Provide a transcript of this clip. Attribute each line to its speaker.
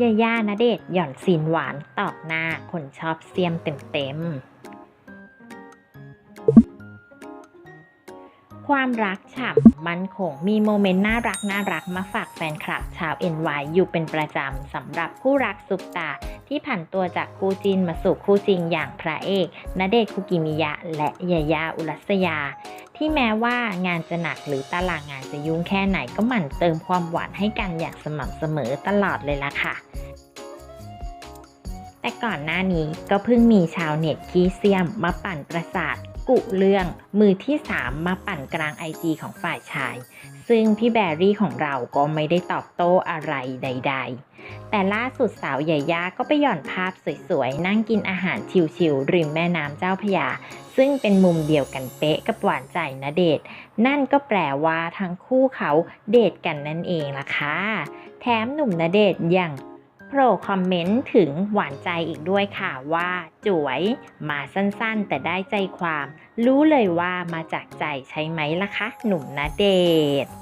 Speaker 1: ยาย่าณเดชน์หย่อนซีนหวานตอบหน้าคนชอบเสียมเต็มๆ ความรักฉ่ำมันคงมีโมเมนต์น่ารักน่ารักมาฝากแฟนคลับชาว NY อยู่เป็นประจำสำหรับคู่รักซุปตา ที่ผันตัวจากคู่จินมาสู่คู่จริงอย่างพระเอกณเดชน์คุกิมิยะ และยาย่าอุรัสยา ที่แม้ว่างานจะหนักหรือตารางงานจะยุ่งแค่ไหนก็หมั่นเติมความหวานให้กันอย่างสม่ำเสมอตลอดเลยล่ะค่ะ แต่ก่อนหน้านี้ก็เพิ่งมีชาวเน็ตขี้เสียมมาปั่นประสาทกุเรื่องมือที่ 3 มาปั่นกลางไอจีของฝ่ายชาย ซึ่งพี่แบรี่ของเราก็ไม่ได้ตอบโต้อะไรใด ๆ แต่ล่าสุดสาวใหญ่ยาก็ไปหย่อนภาพสวยๆ นั่งกินอาหารชิวๆริมแม่น้ำเจ้าพยา ซึ่งเป็นมุมเดียวกันเป๊ะกับหวานใจนะเดชนั่นก็แปลว่าทั้งคู่เขาเดทกันนั่นเองล่ะค่ะ แถมหนุ่มนะเดชยังโผล่คอมเมนต์ถึงหวานใจอีกด้วยค่ะว่าจ๋วยมาสั้นๆ แต่ได้ใจความ รู้เลยว่ามาจากใจใช่ไหมล่ะคะ หนุ่มนะเดช